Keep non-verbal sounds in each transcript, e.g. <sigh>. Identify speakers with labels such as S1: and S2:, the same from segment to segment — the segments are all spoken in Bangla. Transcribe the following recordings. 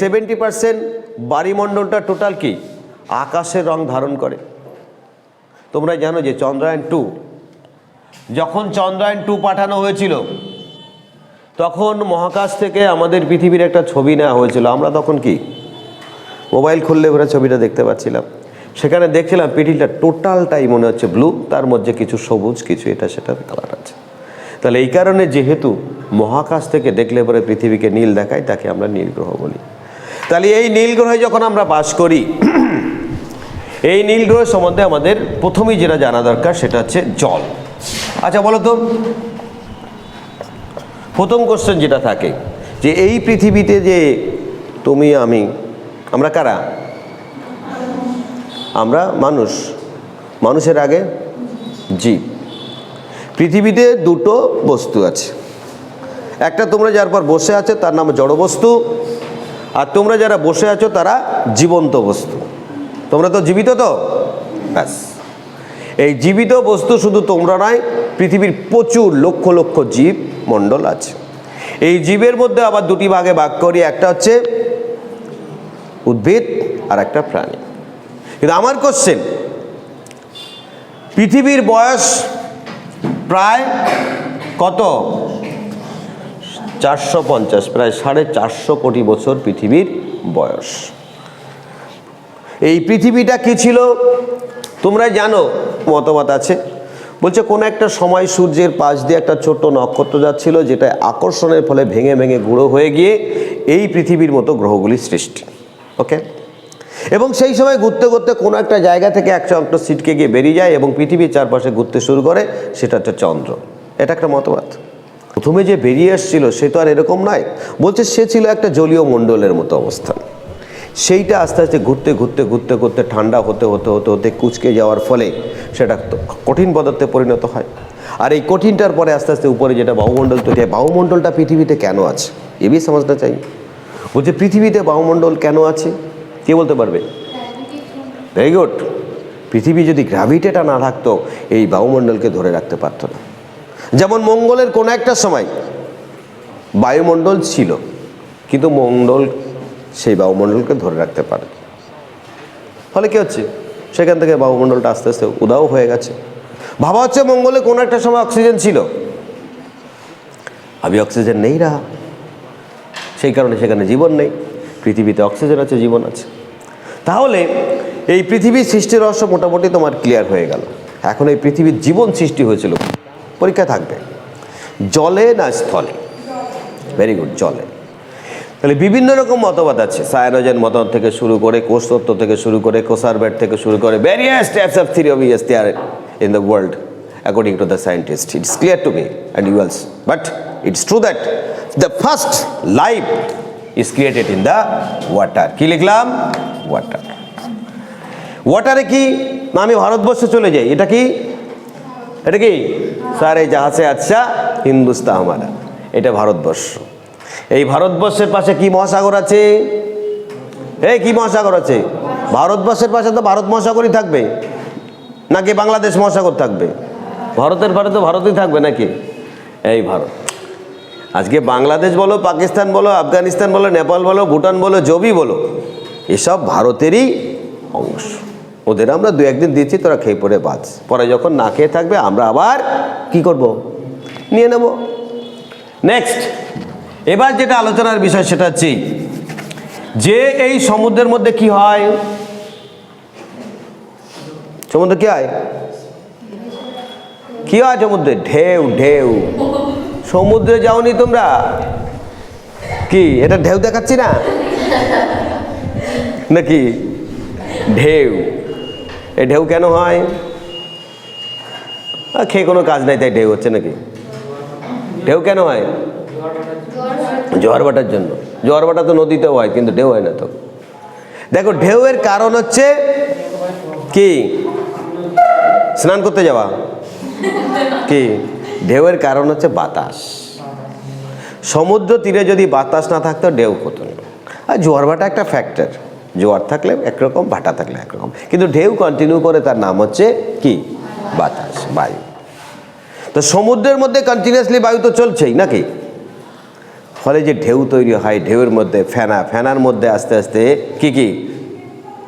S1: সেভেন্টি পার্সেন্ট বাড়িমণ্ডলটা টোটাল কি? আকাশের রং ধারণ করে। তোমরা জানো যে চন্দ্রায়ন টু, যখন চন্দ্রায়ন টু পাঠানো হয়েছিল, তখন মহাকাশ থেকে আমাদের পৃথিবীর একটা ছবি নেওয়া হয়েছিল। আমরা তখন কি? মোবাইল খুললে ওরা ছবিটা দেখতে পাচ্ছিলাম। সেখানে দেখছিলাম পৃথিবীটা টোটালটাই মনে হচ্ছে ব্লু, তার মধ্যে কিছু সবুজ, কিছু এটা সেটার কালার আছে। তাহলে এই কারণে যেহেতু মহাকাশ থেকে দেখলে পরে পৃথিবীকে নীল দেখায়, তাকে আমরা নীল গ্রহ বলি। তাহলে এই নীল গ্রহে যখন আমরা বাস করি, এই নীল গ্রহ সম্বন্ধে আমাদের প্রথমেই যেটা জানা দরকার সেটা হচ্ছে জল। আচ্ছা বলো তো। প্রথম কোশ্চেন যেটা থাকে, যে এই পৃথিবীতে যে তুমি, আমি, আমরা কারা? আমরা মানুষ। মানুষের আগে জীব। পৃথিবীতে দুটো বস্তু আছে। একটা তোমরা যার পর বসে আছে, তার নাম জড় বস্তু আর তোমরা যারা বসে আছো, তারা জীবন্ত বস্তু। তোমরা তো জীবিত তো? ব্যাস। এই জীবিত বস্তু শুধু তোমরা নয়, পৃথিবীর প্রচুর লক্ষ লক্ষ জীব মণ্ডল আছে। এই জীবের মধ্যে আবার দুটি ভাগে ভাগ করি, একটা হচ্ছে উদ্ভিদ আর একটা প্রাণী। কিন্তু আমার কোশ্চেন পৃথিবীর বয়স প্রায় কত? চারশো পঞ্চাশ, প্রায় সাড়ে চারশো কোটি বছর পৃথিবীর বয়স। এই পৃথিবীটা কি ছিল? তোমরা জানো মতবাদ আছে। বলছে, কোনো একটা সময় সূর্যের পাশ দিয়ে একটা ছোট্ট নক্ষত্র যাচ্ছিল, যেটা আকর্ষণের ফলে ভেঙে ভেঙে গুঁড়ো হয়ে গিয়ে এই পৃথিবীর মতো গ্রহগুলির সৃষ্টি। ওকে? এবং সেই সময় ঘুরতে ঘুরতে কোনো একটা জায়গা থেকে একটা অংশ ছিটকে গিয়ে বেরিয়ে যায় এবং পৃথিবীর চারপাশে ঘুরতে শুরু করে, সেটা হচ্ছে চন্দ্র। এটা একটা মতবাদ প্রথমে যে বেরিয়ে এসেছিল সে তো আর এরকম নয়। বলছে সে ছিল একটা জলীয় মণ্ডলের মতো অবস্থান সেইটা আস্তে আস্তে ঘুরতে ঘুরতে ঘুরতে ঘুরতে ঠান্ডা হতে হতে হতে হতে কুচকে যাওয়ার ফলে সেটা কঠিন পদার্থে পরিণত হয়। আর এই কঠিনটার পরে আস্তে আস্তে উপরে যেটা বায়ুমণ্ডল তৈরি হয় বায়ুমণ্ডলটা পৃথিবীতে কেন আছে? এ বি সমাজটা চাই। বলছে, পৃথিবীতে বায়ুমণ্ডল কেন আছে? কে বলতে পারবে? Very good. পৃথিবী যদি গ্র্যাভিটেটা না থাকতো, এই বায়ুমণ্ডলকে ধরে রাখতে পারতো না। যেমন মঙ্গলের কোনো একটা সময় বায়ুমণ্ডল ছিল, কিন্তু মণ্ডল সেই বায়ুমণ্ডলকে ধরে রাখতে পারে। ফলে কি হচ্ছে? সেখান থেকে বায়ুমণ্ডলটা আস্তে আস্তে উদাও হয়ে গেছে। ভাবা হচ্ছে মঙ্গলে কোনো একটা সময় অক্সিজেন ছিল। আমি অক্সিজেন নেই রা। সেই কারণে সেখানে জীবন নেই। পৃথিবীতে অক্সিজেন আছে, জীবন আছে। তাহলে এই পৃথিবীর সৃষ্টির রহস্য মোটামুটি তোমার ক্লিয়ার হয়ে গেল। এখন এই পৃথিবীর জীবন সৃষ্টি হয়েছিল। পরীক্ষা থাকবে। জলে না স্থলে? ভেরি গুড জলে। তাহলে বিভিন্ন রকম মতবাদ আছে। সায়ানোজেন মতবাদ থেকে শুরু করে কোষতত্ত্ব থেকে শুরু করে কোসারবেট থেকে শুরু করে various types of theory of yes there in the world according to the scientist it's clear to me and you also but it's true that the first life is created in the water কি লিখলাম? ওয়াটার ওয়াটারে কি? না আমি ভারতবর্ষে চলে যাই। এটা কি? এটা কি? সারে জাহাসে আচ্ছা হিন্দুস্তা আমারা। এটা ভারতবর্ষ। এই ভারতবর্ষের পাশে কি মহাসাগর আছে? এই কি মহাসাগর আছে? ভারতবর্ষের পাশে তো ভারত মহাসাগরই থাকবে। নাকি বাংলাদেশ মহাসাগর থাকবে? ভারতের পারে তো ভারতই থাকবে নাকি? এই ভারত। আজকে বাংলাদেশ বলো, পাকিস্তান বলো, আফগানিস্তান বলো, নেপাল বলো, ভুটান বলো, জবি বলো, এসব ভারতেরই অংশ। ওদের আমরা দু একদিন দিচ্ছি, তোরা খেয়ে পড়ে বাঁচ। পরে যখন না খেয়ে থাকবে, আমরা আবার কি করব? নিয়ে নেব। নেক্সট এবার যেটা আলোচনার বিষয় সেটা হচ্ছে, যে এই সমুদ্রের মধ্যে কি হয়? সমুদ্রে কি হয়? কি হয় সমুদ্রে? ঢেউ ঢেউ। সমুদ্রে যাওনি তোমরা? কি, এটা ঢেউ দেখাচ্ছি না? নাকি? ঢেউ। এই ঢেউ কেন হয়? খেয়ে কোনো কাজ নাই, তাই ঢেউ হচ্ছে নাকি? ঢেউ কেন হয়? জোয়ার বাটার জন্য। জোয়ার বাটা তো নদীতেও হয়, কিন্তু ঢেউ হয় না তো। দেখো, ঢেউয়ের কারণ হচ্ছে কি? স্নান করতে যাওয়া। কি? ঢেউয়ের কারণ হচ্ছে বাতাস। সমুদ্র তীরে যদি বাতাস না থাকতো, ঢেউ হতো না। আর জোয়ার ভাটা একটা ফ্যাক্টর জোয়ার থাকলে একরকম, ভাটা থাকলে একরকম। কিন্তু ঢেউ কন্টিনিউ করে তার নাম হচ্ছে কি? বাতাস, বায়ু। তো সমুদ্রের মধ্যে কন্টিনিউয়াসলি বায়ু তো চলছেই নাকি? ফলে যে ঢেউ তৈরি হয়, ঢেউয়ের মধ্যে ফেনা, ফেনার মধ্যে আস্তে আস্তে কি কি?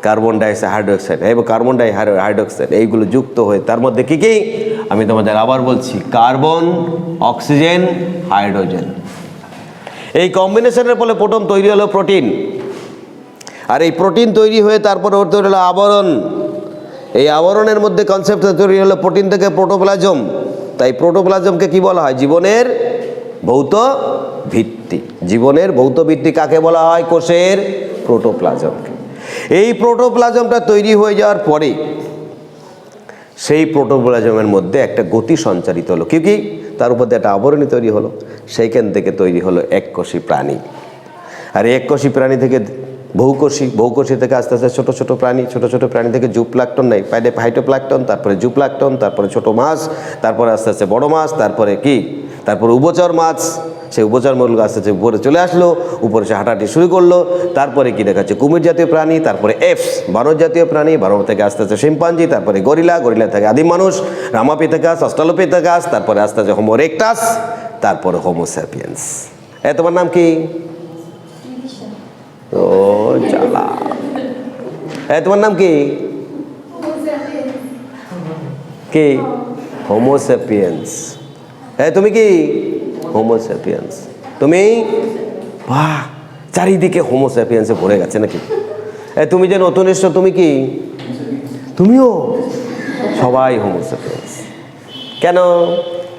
S1: কার্বন ডাইঅক্সাইড হাইড্রোক্সাইড এবং কার্বন ডাই হাইড্রোক্সাইড এইগুলো যুক্ত হয়ে তার মধ্যে কি কি? আমি তোমাদের আবার বলছি কার্বন অক্সিজেন হাইড্রোজেন এই কম্বিনেশনের ফলে প্রথম তৈরি হলো প্রোটিন আর এই প্রোটিন তৈরি হয়ে তারপরে ওর তৈরি হলো আবরণ। এই আবরণের মধ্যে কনসেপ্ট তৈরি হলো প্রোটিন থেকে প্রোটোপ্লাজম তাই প্রোটোপ্লাজমকে কি বলা হয়? জীবনের ভৌত ভিত্তি। জীবনের ভৌত ভিত্তি কাকে বলা হয়? কোষের প্রোটোপ্লাজমকে এই প্রোটোপ্লাজমটা তৈরি হয়ে যাওয়ার পরে সেই প্রোটোপ্লাজমের মধ্যে একটা গতি সঞ্চারিত হলো। কি কি? তার উপর দিয়ে একটা আবরণী তৈরি হলো। সেইখান থেকে তৈরি হলো এককোষী প্রাণী। আর এককোষী প্রাণী থেকে বহুকোষী বহুকোষী থেকে আস্তে আস্তে ছোটো ছোটো প্রাণী, ছোটো ছোটো প্রাণী থেকে জুপ্লাক্টন নেই, পাইলে হাইটোপ্লাক্টন, তারপরে জুপ্লাক্টন, তারপরে ছোটো মাছ, তারপরে আস্তে আস্তে বড় মাছ, তারপরে কি? তারপরে উভচর মাছ। সেই উভচর মূল আস্তে আস্তে উপরে চলে আসলো, উপরে সে হাঁটাহাঁটি শুরু করল, তারপরে কি দেখাচ্ছে কুমির জাতীয় প্রাণী, তারপরে এফস বানর জাতীয় প্রাণী, বানর থেকে আস্তে আস্তে শিম্পাঞ্জি, তারপরে গরিলা গরিলা থেকে আদিম মানুষ রামাপিথাকাস অস্ট্রালোপিথাকাস তারপরে আস্তে আস্তে হোমো রেকটাস তারপরে হোমোস্যাপিয়েন্স এ, তোমার নাম কি? ও, চালা। এ, তোমার নাম কি? কি? হোমোস্যাপিয়েন্স এ, তুমি কি? হোমোস্যাপিয়েন্স তুমি? বাহ, চারিদিকে হোমোস্যাপিয়েন্সে ভরে গেছে নাকি? এ, তুমি যে নতুন এসছো, তুমি কি? তুমিও? সবাই হোমোস্যাপিয়েন্স কেন?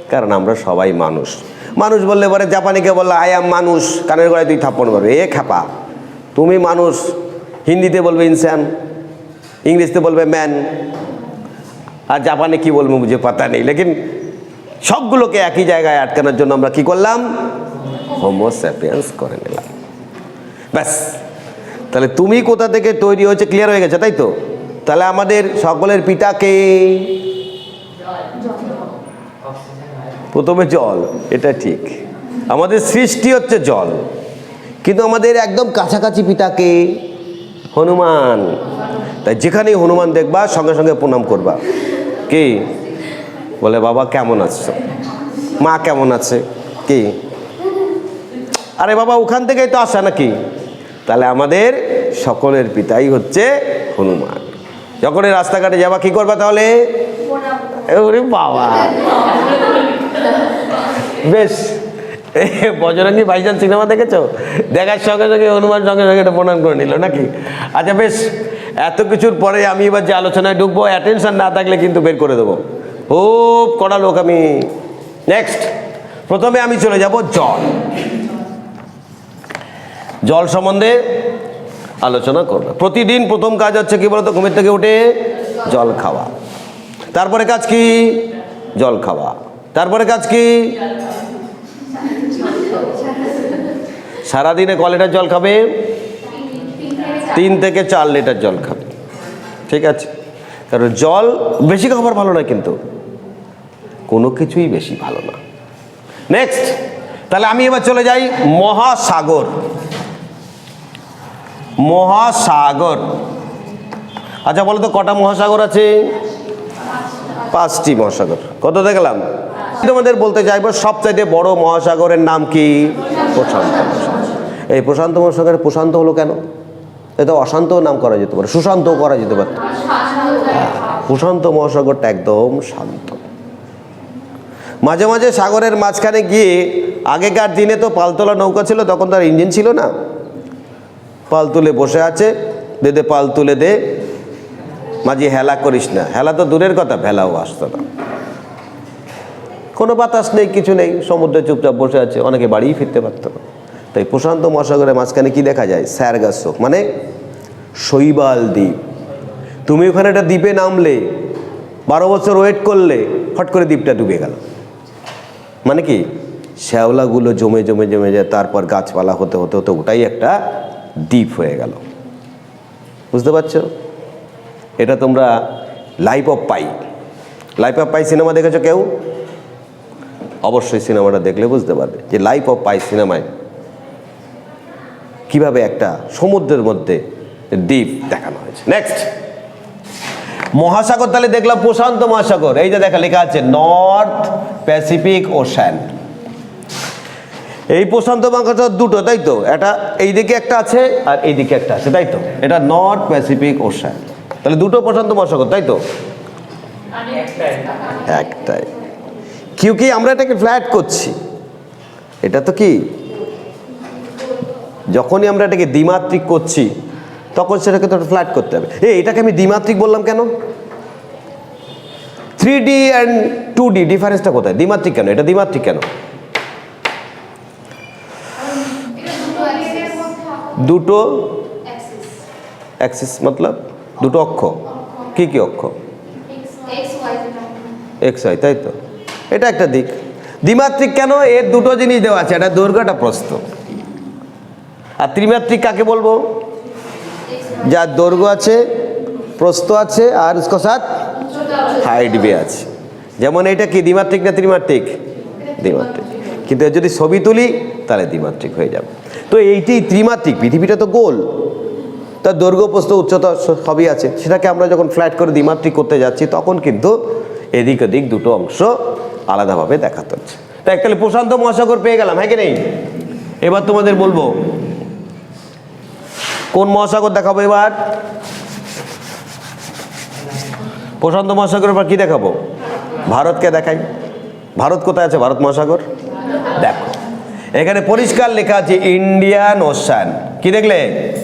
S1: কারণ আমরা সবাই মানুষ। মানুষ বললে পরে জাপানিকে বললে আই আম মানুষ। কানের গলায় তুই থাপ্পড় মারবে। এ খাপা তুমি মানুষ, হিন্দিতে বলবে ইনসান ইংলিশতে বলবে ম্যান আর জাপানে কি বলব বুঝে পাতা নেই। লেকিন সবগুলোকে একই জায়গায় আটকানোর জন্য আমরা কি করলাম? হোমোস্যাপিয়েন্স করে নিলাম। ব্যাস। তাহলে তুমি কোথা থেকে তৈরি হয়েছে? ক্লিয়ার হয়ে গেছে, তাই তো? তাহলে আমাদের সকলের পিতাকে প্রথমে জল, এটা ঠিক। আমাদের সৃষ্টি হচ্ছে জল। কিন্তু আমাদের একদম কাছাকাছি পিতাকে হনুমান। তাই যেখানেই হনুমান দেখবা সঙ্গে সঙ্গে প্রণাম করবা। কি? বলে বাবা কেমন আছো? মা কেমন আছে? কি? আরে বাবা ওখান থেকেই তো আসা নাকি? তাহলে আমাদের সকলের পিতাই হচ্ছে হনুমান। যখন এই রাস্তাঘাটে যাবা কি করবা তাহলে? ওরে বাবা। বেশ। <laughs> বজরঙ্গি ভাইজান সিনেমা দেখেছ? দেখার সঙ্গে সঙ্গে হনুমান সঙ্গে সঙ্গে এটা প্রণাম করে নিল নাকি? আচ্ছা বেশ, এত কিছুর পরে আমি এবার যে আলোচনায় ঢুকবো অ্যাটেনশন না থাকলে কিন্তু বের করে দেবো। খুব কড়া লোক আমি। নেক্সট প্রথমে আমি চলে যাব জল। জল সম্বন্ধে আলোচনা করবে। প্রতিদিন প্রথম কাজ হচ্ছে কি বলতো, ঘুমের থেকে উঠে জল খাওয়া। তারপরে কাজ কি? জল খাওয়া। তারপরে কাজ কি? সারাদিনে ক লিটার জল খাবে? তিন থেকে চার লিটার জল খাবে। ঠিক আছে? কারণ জল বেশি খাবার ভালো না কিন্তু। কোনো কিছুই বেশি ভালো না। নেক্সট তাহলে আমি এবার চলে যাই মহাসাগর। মহাসাগর। আচ্ছা বলো তো কটা মহাসাগর আছে? পাঁচটি মহাসাগর। কত দেখলাম? তোমাদের বলতে চাইব সবচাইতে বড় মহাসাগরের নাম কি? প্রশান্ত মহাসাগর। এই প্রশান্ত মহাসাগরের প্রশান্ত হলো কেন? এটা অশান্ত নাম করা যেতে পারে সুশান্ত করা যেতে পারত প্রশান্ত মহাসাগরটা একদম শান্ত। মাঝে মাঝে সাগরের মাঝখানে গিয়ে আগেকার দিনে তো পালতোলা নৌকা ছিল, তখন তার ইঞ্জিন ছিল না। পাল তুলে বসে আছে, দে দে, পাল তুলে দে। মাঝি হেলা করিস না, হেলা তো দূরের কথা, ভেলাও আসতো না। কোনো বাতাস নেই, কিছু নেই, সমুদ্রে চুপচাপ বসে আছে, অনেকে বাড়িই ফিরতে পারতো না। তাই প্রশান্ত মহাসাগরের মাঝখানে কি দেখা যায়? স্যারগাছ মানে শৈবাল দ্বীপ। তুমি ওখানে একটা দ্বীপে নামলে, বারো বছর ওয়েট করলে, হট করে দ্বীপটা ডুবে গেল। মানে কি? শ্যাওলাগুলো জমে জমে জমে যায়, তারপর গাছপালা হতে হতে হতে ওটাই একটা দ্বীপ হয়ে গেল। বুঝতে পারছ? এটা তোমরা life of Pi life of Pi cinema দেখেছ কেউ? অবশ্যই সিনেমাটা দেখলে বুঝতে পারবে যে লাইফ অফ পাই সিনেমায় কীভাবে একটা সমুদ্রের মধ্যে দ্বীপ দেখানো হয়েছে। নেক্সট মহাসাগর, তাহলে দেখলাম প্রশান্ত মহাসাগর। এই যে দেখা, লেখা আছে নর্থ প্যাসিফিক ওশান এই প্রশান্ত মহাসাগর দুটো, তাই তো? এটা এইদিকে একটা আছে আর এইদিকে একটা আছে, তাই তো? এটা নর্থ প্যাসিফিক ওশান তাহলে দুটো প্রশান্ত মহাসাগর, তাই তো? একটাই। কিউ কি আমরা এটাকে ফ্ল্যাট করছি। এটা তো কি? যখনই আমরা এটাকে দ্বিমাত্রিক করছি, তখন সেটাকে তো ফ্ল্যাট করতে হবে। এই, এটাকে আমি দ্বিমাত্রিক বললাম কেন? Three D and two D ডিফারেন্সটা কোথায়? দ্বিমাত্রিক কেন? এটা দ্বিমাত্রিক কেন? দুটো অ্যাক্সিস মতলব দুটো অক্ষ। কি কি অক্ষ? এক্স হয় তাই তো? এটা একটা দিক। দ্বিমাত্রিক কেন? এর দুটো জিনিস দেওয়া আছে একটা দৈর্ঘ্য একটা প্রস্থ। আর ত্রিমাত্রিক কাকে বলব? যার দৈর্ঘ্য আছে, প্রস্থ আছে, আর সাথ হাইট বি আছে। যেমন এটা কি, দ্বিমাত্রিক না ত্রিমাত্রিক? দ্বিমাত্রিক। কিন্তু যদি ছবি তুলি, তাহলে দ্বিমাত্রিক হয়ে যাবে। তো এইটি ত্রিমাত্রিক, পৃথিবীটা তো গোল। তার দৈর্ঘ্য, প্রস্থ, উচ্চতা সবই আছে। সেটাকে আমরা যখন ফ্ল্যাট করে দ্বিমাত্রিক করতে যাচ্ছি, তখন কিন্তু এদিক ওদিক দুটো অংশ আলাদাভাবে দেখাতে হচ্ছে। তাই তাহলে প্রশান্ত মহাসাগর পেয়ে গেলাম হ্যাঁ কি নেই? এবার তোমাদের বলব কোন মহাসাগর দেখাবো এবার? প্রশান্ত মহাসাগরের পর কি দেখাবো? ভারতকে দেখাই। ভারত কোথায় আছে? ভারত মহাসাগর? দেখো। এখানে পরিষ্কার লেখা আছে ইন্ডিয়ান ওশান। কি দেখলে?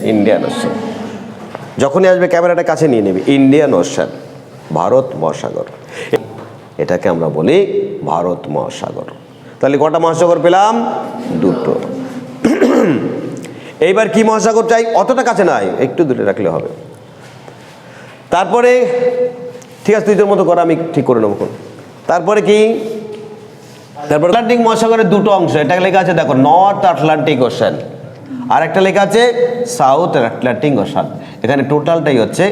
S1: Indian Ocean. যখনই আসবে ক্যামেরাটা কাছে নিয়ে নেবে। Indian ocean. ভারত মহাসাগর। এটাকে আমরা বলি ভারত মহাসাগর। তাহলে কটা মহাসাগর পেলাম? দুটো। এইবার কি মহাসাগর চাই? অতটা কাছে নাই একটু দূরে রাখলে হবে। তারপরে ঠিক আছে তুই তোর মতো কর আমি ঠিক করে নেব। তারপরে কি? তারপর আটলান্টিক মহাসাগরের দুটো অংশ এটা লেখা আছে দেখো নর্থ আটলান্টিক ওশান আর একটা লেখা আছে সাউথ আটলান্টিক ওশান এখানে টোটালটাই হচ্ছে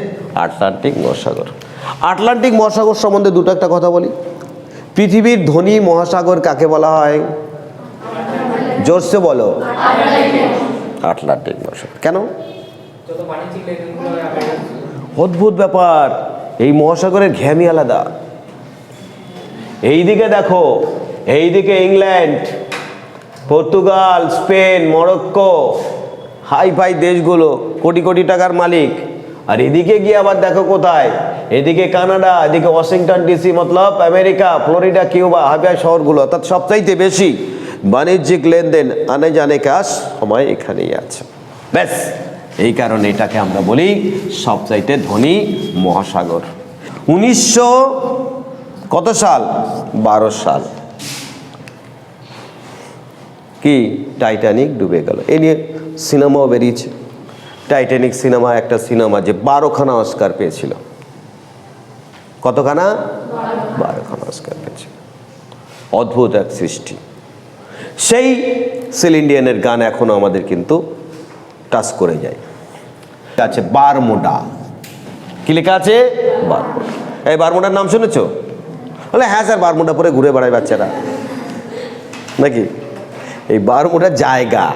S1: আটলান্টিক মহাসাগর। আটলান্টিক মহাসাগর সম্বন্ধে দুটো একটা কথা বলি। পৃথিবীর ধনী মহাসাগর কাকে বলা হয়? জোরসে বলো। আটলান্টিক মহাসাগর কেন? অদ্ভুত ব্যাপার। এই মহাসাগরের ঘ্যামি আলাদা। এইদিকে দেখো এইদিকে ইংল্যান্ড পর্তুগাল স্পেন মরক্কো হাই ফাই দেশগুলো কোটি কোটি টাকার মালিক। আর এদিকে গিয়ে আবার দেখো কোথায়? এদিকে কানাডা এদিকে ওয়াশিংটন ডিসি মতলব আমেরিকা ফ্লোরিডা কিউবা হাবিয়া শহরগুলো। অর্থাৎ সবচাইতে বেশি বাণিজ্যিক লেনদেন আনে জানে কাজ সময় এখানেই আছে। ব্যাস, এই কারণে এটাকে আমরা বলি সবচাইতে ধনী মহাসাগর। উনিশশো কত সাল? বারো সাল। কি? টাইটানিক ডুবে গেল। এ নিয়ে সিনেমাও বেরিয়েছে। টাইটানিক সিনেমা একটা সিনেমা যে বারোখানা অস্কার পেয়েছিল। কতখানা? বারোখানা অস্কার পেয়েছিল। অদ্ভুত এক সৃষ্টি। সেই সিলিন্ডিয়ানের গান এখনও আমাদের কিন্তু টাচ করে যায়। আছে বারমুডা। কি লেখা আছে? বারমুডা। এই বারমুডার নাম শুনেছো? বলে হ্যাঁ স্যার, বারমোডা পরে ঘুরে বেড়ায় বাচ্চারা। নাকি? এই বারমুডা জায়গা।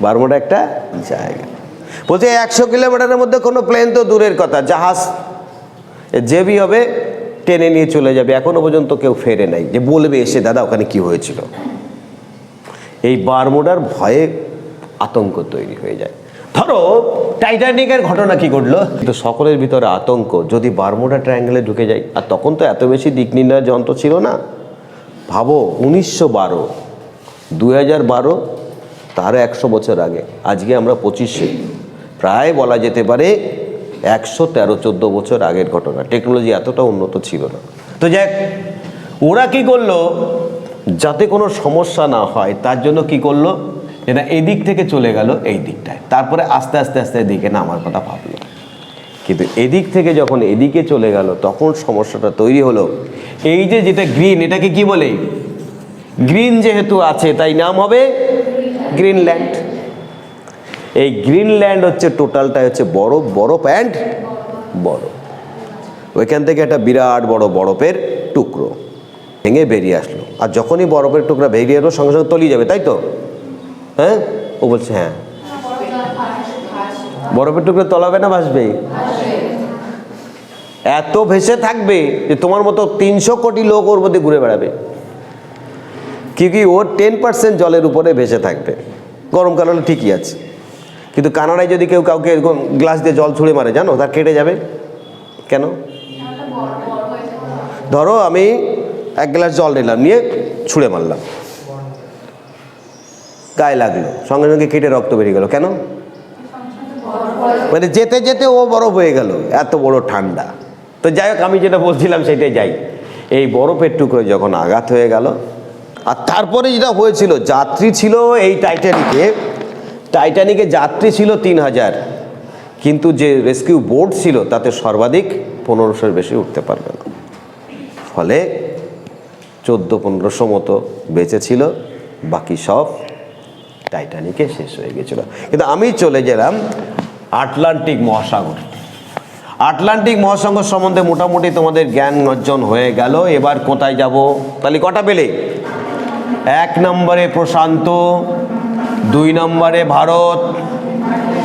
S1: বারমোডা একটা জায়গা। বলছে একশো কিলোমিটারের মধ্যে কোনো প্লেন তো দূরের কথা, জাহাজ যেবি হবে, টেনে নিয়ে চলে যাবে। এখনও পর্যন্ত কেউ ফেরে নাই। যে বলবে এসে, দাদা, ওখানে কি হয়েছিল? এই বারমুডার ভয়ে আতঙ্ক তৈরি হয়ে যায়। ধরো, টাইটানিকের ঘটনা কি ঘটলো? কিন্তু সকলের ভিতরে আতঙ্ক, যদি বারমুডা ট্রায়াঙ্গেলে ঢুকে যায়, আর তখন তো এত বেশি দিক নির্ণয়ের যন্ত্র ছিল না। ভাবো, উনিশশো বারো দু হাজার বারো, তারও একশো বছর আগে, আজকে আমরা পঁচিশে, প্রায় বলা যেতে পারে একশো তেরো চোদ্দ বছর আগের ঘটনা। টেকনোলজি এতটা উন্নত ছিল না। তো যাক ওরা কি করল? যাতে কোনো সমস্যা না হয়, তার জন্য কি করল? এরা এদিক থেকে চলে গেল, এই দিকটায়। তারপরে আস্তে আস্তে আস্তে এদিকে নামার কথা ভাবলো। কিন্তু এদিক থেকে যখন এদিকে চলে গেল, তখন সমস্যাটা তৈরি হলো। এই যে যেটা গ্রিন, এটাকে কি বলে? গ্রিন যেহেতু আছে, তাই নাম হবে গ্রিনল্যান্ড। এই গ্রিনল্যান্ড হচ্ছে টোটালটা হচ্ছে বরফ বরফ অ্যান্ড বরফ ওইখান থেকে একটা বিরাট বড় বরফের টুকরো। ভেঙে বেরিয়ে আসলো। আর যখনই বরফের টুকরা বেরিয়ে এলো, সঙ্গে সঙ্গে তলিয়ে যাবে, তাই তো? হ্যাঁ? ও বলছে হ্যাঁ। বরফের টুকরো তলাবে না, ভাসবে? এত ভেসে থাকবে যে তোমার মতো তিনশো কোটি লোক ওর মধ্যে ঘুরে বেড়াবে। কি কি ওর টেন পার্সেন্ট জলের উপরে ভেসে থাকবে। গরমকাল হলে ঠিকই আছে। কিন্তু কানাডায় যদি কেউ কাউকে এরকম গ্লাস দিয়ে জল ছুঁড়ে মারে, জানো? তার কেটে যাবে। কেন? ধরো আমি এক গ্লাস জল নিলাম, নিয়ে ছুঁড়ে মারলাম। গায়ে লাগল, সঙ্গে সঙ্গে কেটে রক্ত বেরিয়ে গেল। কেন? মানে যেতে যেতে ও বরফ হয়ে গেল, এত বড় ঠান্ডা। তো যাই হোক, আমি যেটা বলছিলাম সেটাই যাই। এই বরফের টুকরো যখন আঘাত হয়ে গেল, আর তারপরে যেটা হয়েছিল, যাত্রী ছিল এই টাইটানিকে টাইটানিকে যাত্রী ছিল তিন হাজার। কিন্তু যে রেস্কিউ বোট ছিল, তাতে সর্বাধিক পনেরোশোর বেশি উঠতে পারবে না। ফলে চোদ্দ পনেরোশো মতো বেঁচে ছিল বাকি সব টাইটানিকে শেষ হয়ে গেছিল কিন্তু আমি চলে গেলাম আটলান্টিক মহাসাগর। আটলান্টিক মহাসাগর সম্বন্ধে মোটামুটি তোমাদের জ্ঞান অর্জন হয়ে গেল। এবার কোথায় যাব? তাহলে কটা পেলে? এক নম্বরে প্রশান্ত, দুই নম্বরে ভারত,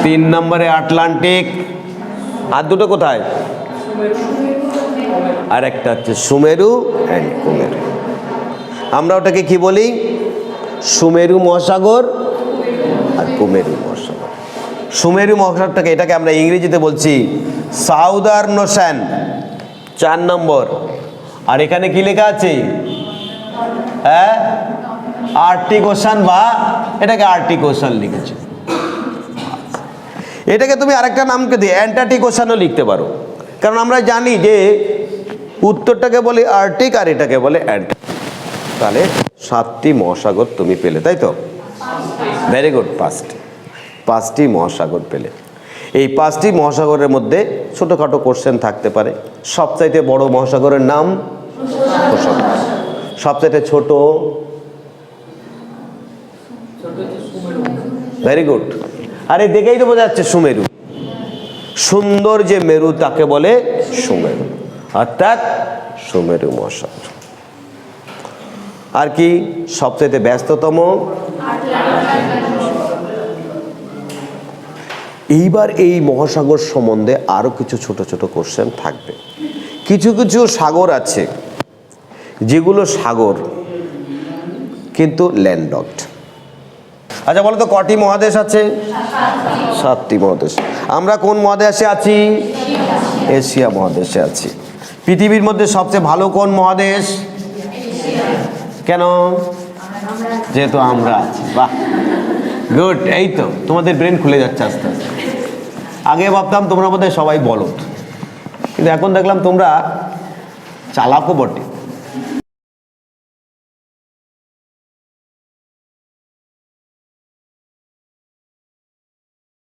S1: তিন নম্বরে আটলান্টিক। আর দুটো কোথায়? আর একটা হচ্ছে সুমেরু অ্যান্ড কুমেরু। আমরা ওটাকে কি বলি? সুমেরু মহাসাগর আর কুমেরু মহাসাগর। সুমেরু মহাসাগরটাকে এটাকে আমরা ইংরেজিতে বলছি সাউদার্ন ওশান, চার নম্বর। আর এখানে কি লেখা আছে? হ্যাঁ? আর্টিক ওশান বা এটাকে আর্টিক ওশান লিখেছে। এটাকে তুমি আরেকটা নামকে দিয়ে অ্যান্টার্টিক ওশানও লিখতে পারো। কারণ আমরা জানি যে উত্তরটাকে বলে আর্টিক আর এটাকে বলে অ্যান্টার্ক তাহলে সাতটি মহাসাগর তুমি পেলে, তাই তো? ভেরি গুড পাঁচটি পাঁচটি মহাসাগর পেলে। এই পাঁচটি মহাসাগরের মধ্যে ছোটোখাটো কোশ্চেন থাকতে পারে। সবচাইতে বড় মহাসাগরের নাম? সবচাইতে ছোট? ভেরি গুড আরে, দেখেই তো বোঝা যাচ্ছে সুমেরু। সুন্দর যে মেরু, তাকে বলে সুমেরু। অর্থাৎ সুমেরু মহাসাগর। আর কি সবচেয়ে ব্যস্ততম? এইবার এই মহাসাগর সম্বন্ধে আরও কিছু ছোট ছোট কোশ্চেন থাকবে। কিছু কিছু সাগর আছে, যেগুলো সাগর, কিন্তু ল্যান্ডলকড আচ্ছা বলো তো কটি মহাদেশ আছে? সাতটি মহাদেশ। আমরা কোন মহাদেশে আছি? এশিয়া মহাদেশে আছি। পৃথিবীর মধ্যে সবচেয়ে ভালো কোন মহাদেশ? কেন? যেহেতু আমরা আছি। বাহ। গুড এই তো। তোমাদের ব্রেন খুলে যাচ্ছে আস্তে আস্তে। আগে ভাবতাম তোমরা বোধহয় সবাই বলো কিন্তু এখন দেখলাম তোমরা চালাকও বটে।